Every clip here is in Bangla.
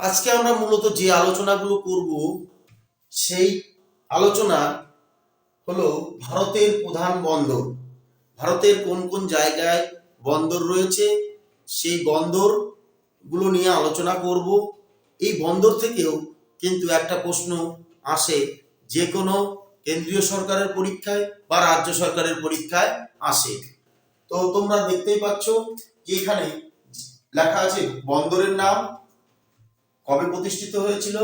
আজকে আমরা মূলত যে আলোচনাগুলো করব, সেই আলোচনা হলো ভারতের প্রধান বন্দর। ভারতের কোন কোন জায়গায় বন্দর রয়েছে, সেই বন্দরগুলো নিয়ে আলোচনা করব। এই বন্দর থেকেও কিন্তু একটা প্রশ্ন আসে যে কোনো কেন্দ্রীয় সরকারের পরীক্ষায় বা রাজ্য সরকারের পরীক্ষায় আসে। তো তোমরা দেখতেই পাচ্ছ যে এখানে লেখা আছে বন্দরের নাম কবে প্রতিষ্ঠিত হয়েছিল?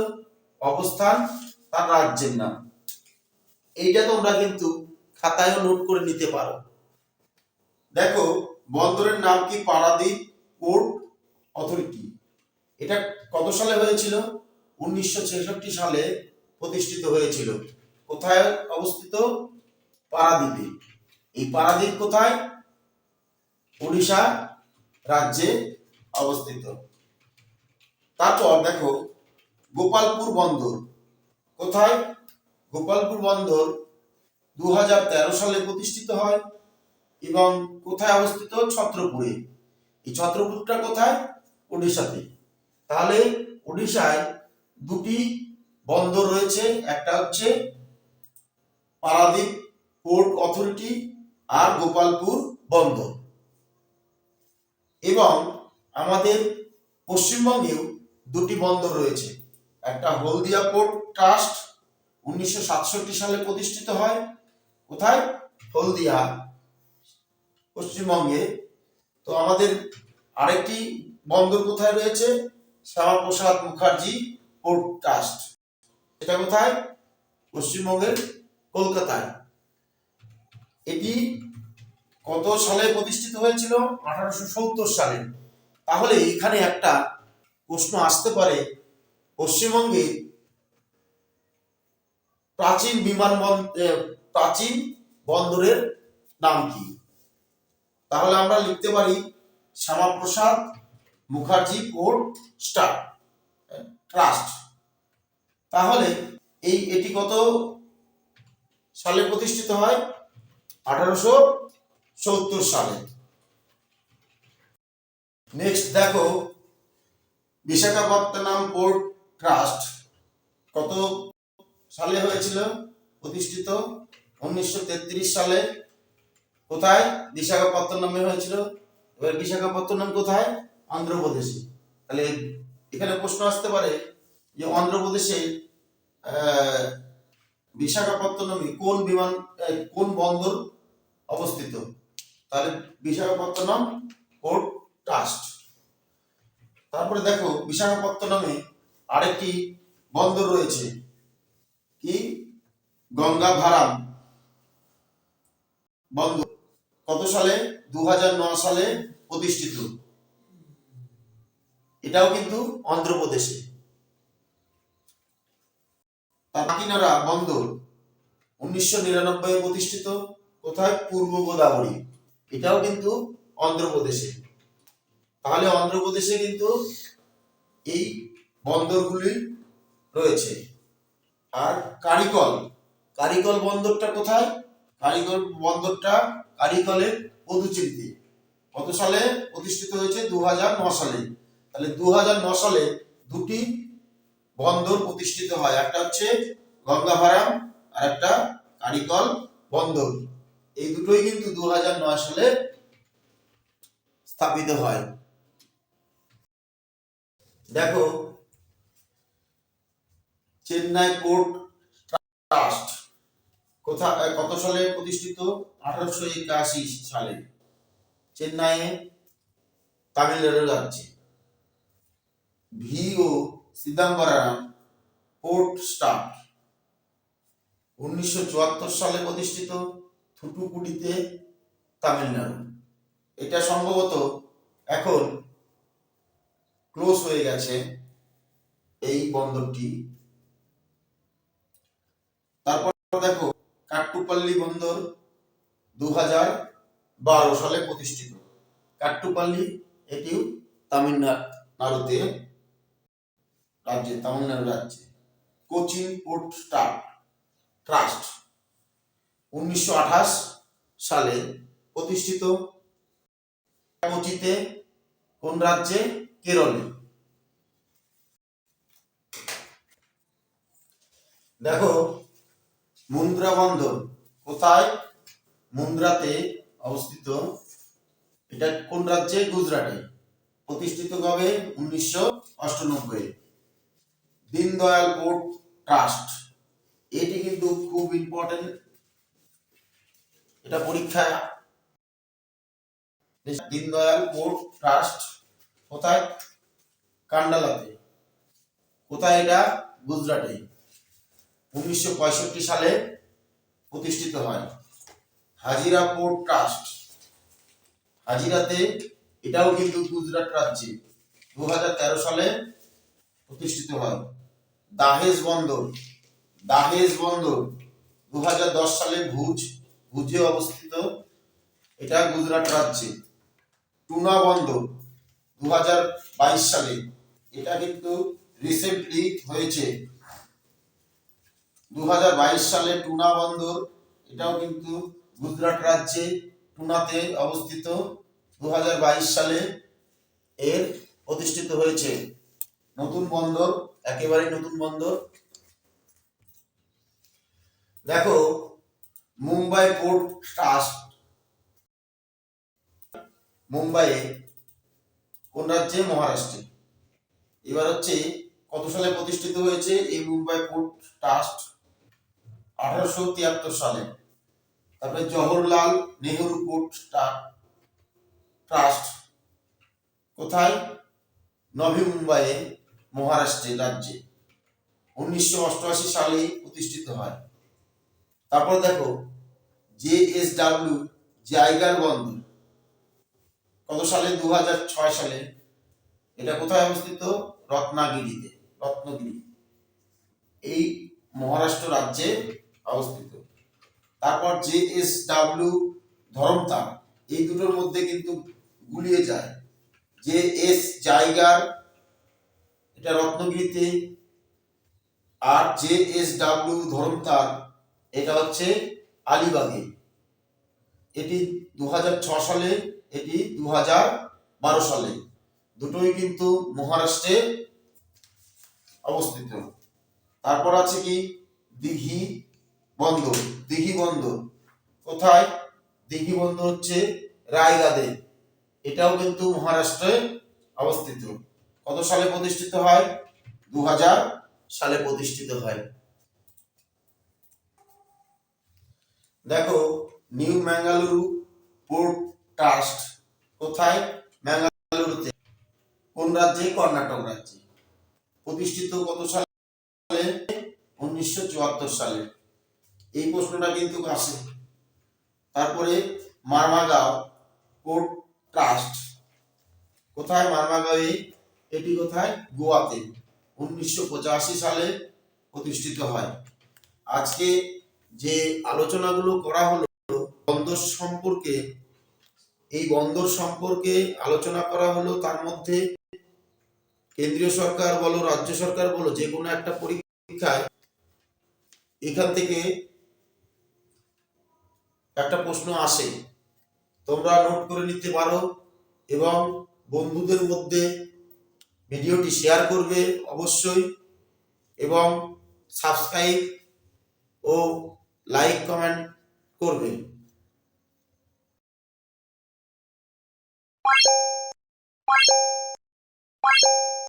অবস্থান তার রাজ্যের নাম। এইটা তোমরা কিন্তু খাতায়ও নোট করে নিতে পারো। দেখো, বন্দরের নাম কি? পারাদ্বীপ পোর্ট অথরিটি এটা কত সালে হয়েছিল? উনিশশো ছেষট্টি সালে প্রতিষ্ঠিত হয়েছিল। কোথায় অবস্থিত? পারাদ্বীপে। এই পারাদ্বীপ কোথায়? ওড়িশা রাজ্যে অবস্থিত। তারপর দেখো, গোপালপুর বন্দর। কোথায়? গোপালপুর বন্দর দু হাজার তেরো সালে প্রতিষ্ঠিত হয় এবং কোথায় অবস্থিত? ছত্রপুরে। এই ছত্রপুরটা কোথায়? ওড়িশাতে। তাহলে ওড়িশায় দুটি বন্দর রয়েছে। একটা হচ্ছে পারাদ্বীপ পোর্ট অথরিটি আর গোপালপুর বন্দর। এবং আমাদের পশ্চিমবঙ্গেও দুটি বন্দর রয়েছে। একটা হলদিয়া পোর্ট ট্রাস্ট উনিশশো সাতষট্টি সালে প্রতিষ্ঠিত হয়। কোথায়? হলদিয়া, পশ্চিমবঙ্গে। তো আমাদের আরেকটি বন্দর কোথায় রয়েছে? Syama Prasad Mukherjee port trust. এটা কোথায়? পশ্চিমবঙ্গের কলকাতায়। এটি কত সালে প্রতিষ্ঠিত হয়েছিল? আঠারোশো সত্তর সালে। তাহলে এখানে একটা প্রশ্ন আসতে পারে, পশ্চিমবঙ্গে প্রাচীন বিমানবন্দর প্রাচীন বন্দরের নাম কি? তাহলে আমরা লিখতে পারি Syama Prasad Mukherjee port star trust. তাহলে এই এটি কত সালে প্রতিষ্ঠিত হয়? আঠারোশো সত্তর সালে। নেক্সট দেখো বিশাখাপত্তনম পোর্ট ট্রাস্ট। কত সালে হয়েছিল? প্রতিষ্ঠিত উনিশশো তেত্রিশ সালে। কোথায়? বিশাখাপত্তনমে হয়েছিল। এবার বিশাখাপত্তনম কোথায়? অন্ধ্রপ্রদেশে। তাহলে এখানে প্রশ্ন আসতে পারে যে অন্ধ্রপ্রদেশে বিশাখাপত্তনমে কোন বিমান কোন বন্দর অবস্থিত? তাহলে বিশাখাপত্তনম পোর্ট ট্রাস্ট। তারপরে দেখো বিশাখাপত্তনমে আরেকটি বন্দর রয়েছে। কি? গঙ্গাভারাম বন্দর। কত সালে? দু সালে প্রতিষ্ঠিত। এটাও কিন্তু অন্ধ্রপ্রদেশে। কাকিনাড়া বন্দর উনিশশো নিরানব্বই প্রতিষ্ঠিত। কোথায়? পূর্ব গোদাবরী। এটাও কিন্তু অন্ধ্রপ্রদেশে। তাহলে অন্ধ্রপ্রদেশে কিন্তু এই বন্দরগুলি রয়েছে। আর কারিকল কারিকল বন্দরটা কোথায়? কারিকল বন্দরটা কারিকলের পদুচিরিতে। কত সালে প্রতিষ্ঠিত হয়েছে? দু সালে। তাহলে দু সালে দুটি বন্দর প্রতিষ্ঠিত হয়। একটা হচ্ছে গঙ্গাভারাম, আর একটা কারিকল বন্দর। এই দুটোই কিন্তু দু হাজার নয় সালে স্থাপিত হয়। দেখো, চেন্নাই পোর্ট ট্রাস্ট কোথা কত সালে প্রতিষ্ঠিত? আঠারোশো একাশি সালে। চেন্নাইয়ে তামিলনাড়ু রাজ্যে। V O Chidambaram port star উনিশশো চুয়াত্তর সালে প্রতিষ্ঠিত থুটুকুডিতে তামিলনাড়ু। এটা সম্ভবত এখন ক্লোজ হয়ে গেছে এই বন্দরটি। তারপর দেখো, কাট্টুপাল্লি বন্দর দু বারো সালে প্রতিষ্ঠিত। কাট্টুপাল্লি এটিও তামিলনাড়ুতে রাজ্যে, তামিলনাড়ু রাজ্যে। কোচিন পোর্ট ট্রাস্ট উনিশশো আঠাশ সালে প্রতিষ্ঠিত। কোচিতে কোন রাজ্যে? কেরলে দেখো, মুন্দ্রা বন্দর কোথায়? মুন্দ্রাতে অবস্থিত। এটা কোন রাজ্যে? গুজরাটে। প্রতিষ্ঠিত কবে? উনিশশো অষ্টানব্বই। Deendayal port trust. এটি কিন্তু খুব ইম্পর্টেন্ট এটা পরীক্ষা। দীনদয়াল পোর্ট ট্রাস্ট কোথায়? কান্ডালাতে। কোথায় এটা? গুজরাটে। উনিশশো পঁয়ষট্টি সালে প্রতিষ্ঠিত হয়। হাজিরা পোর্ট ট্রাস্ট। হাজিরাতে এটাও কিন্তু গুজরাট রাজ্যে দু হাজার তেরো সালে প্রতিষ্ঠিত হয়। দাহেজ বন্দর। দাহেজ বন্দর দু হাজার দশ সালে ভুজ, ভুজে অবস্থিত এটা গুজরাট রাজ্যে। টুনা বন্দর। দু হাজার বাইশ সালে। এটা কিন্তু রিসেন্টলি হয়েছে। দু হাজার বাইশ সালে টুনা বন্দর, এটাও কিন্তু গুজরাট রাজ্যে টুনাতে অবস্থিত। দু হাজার বাইশ সালে এর প্রতিষ্ঠিত হয়েছে। নতুন বন্দর, একেবারে নতুন বন্দর। দেখো, মুম্বাই পোর্ট ট্রাস্ট। মুম্বাইয়ে কোন রাজ্যে? মহারাষ্ট্রে। এবার হচ্ছে কত সালে প্রতিষ্ঠিত হয়েছে? এই মুম্বাই পোর্ট ট্রাস্ট আঠারোশো তিয়াত্তর সালে। তারপরে জওহরলাল নেহরু পোর্ট ট্রাস্ট কোথায়? নভি মুম্বাইয়ে, মহারাষ্ট্রে রাজ্যে। উনিশশো অষ্টআশি সালে প্রতিষ্ঠিত হয়। তারপর দেখো, জে এস ডাব্লিউ, জায়গার বন্দর। কত সালে? দু সালে। এটা কোথায় অবস্থিত? রত্নাগিরিতে, রত্নগিরি। এই মহারাষ্ট্র রাজ্যে অবস্থিত। তারপর জে এস ডাব্লিউ ধরমতার, এই দুটোর মধ্যে কিন্তু গুলিয়ে যায়। যে এস জায়গার এটা রত্নগিরিতে। আর জে এস ডাব্লিউ ধরমতার, এটা হচ্ছে আলিবাগে। এটি দু সালে এটি দু বারো সালে। দুটোই কিন্তু মহারাষ্ট্রে অবস্থিত। তারপর আছে কি? দিঘি বন্দর। দিঘি বন্দর। কোথায়? দিঘি বন্দর হচ্ছে রায়গাদে। এটাও কিন্তু মহারাষ্ট্রে অবস্থিত। কত সালে প্রতিষ্ঠিত হয়? দু হাজার সালে প্রতিষ্ঠিত হয়। দেখো, নিউ ম্যাঙ্গালুরু পোর্ট ট্রাস্ট কোথায়? ম্যাঙ্গালুরুতে। কোন রাজ্যে? কর্ণাটক রাজ্যে। প্রতিষ্ঠিত কত সালে? উনিশশো চুয়াত্তর সালে। এই প্রশ্নটা কিন্তু আসে। তারপরে মারমাগাঁও পোর্ট ট্রাস্ট কোথায় মারমাগাঁওয়ে এটি কোথায়? গোয়াতে। উনিশশো পঁচাশি সালে প্রতিষ্ঠিত হয়। আজকে যে আলোচনাগুলো করা হলো বন্দর সম্পর্কে এই বন্দর সম্পর্কে আলোচনা করা হলো, তার মধ্যে কেন্দ্রীয় সরকার বলো, রাজ্য সরকার বলো, যে কোনো একটা পরীক্ষায় এখান থেকে একটা প্রশ্ন আসে। তোমরা নোট করে নিতে পারো এবং বন্ধুদের মধ্যে ভিডিওটি শেয়ার করবে অবশ্যই এবং সাবস্ক্রাইব ও লাইক কমেন্ট করবে। Thank you.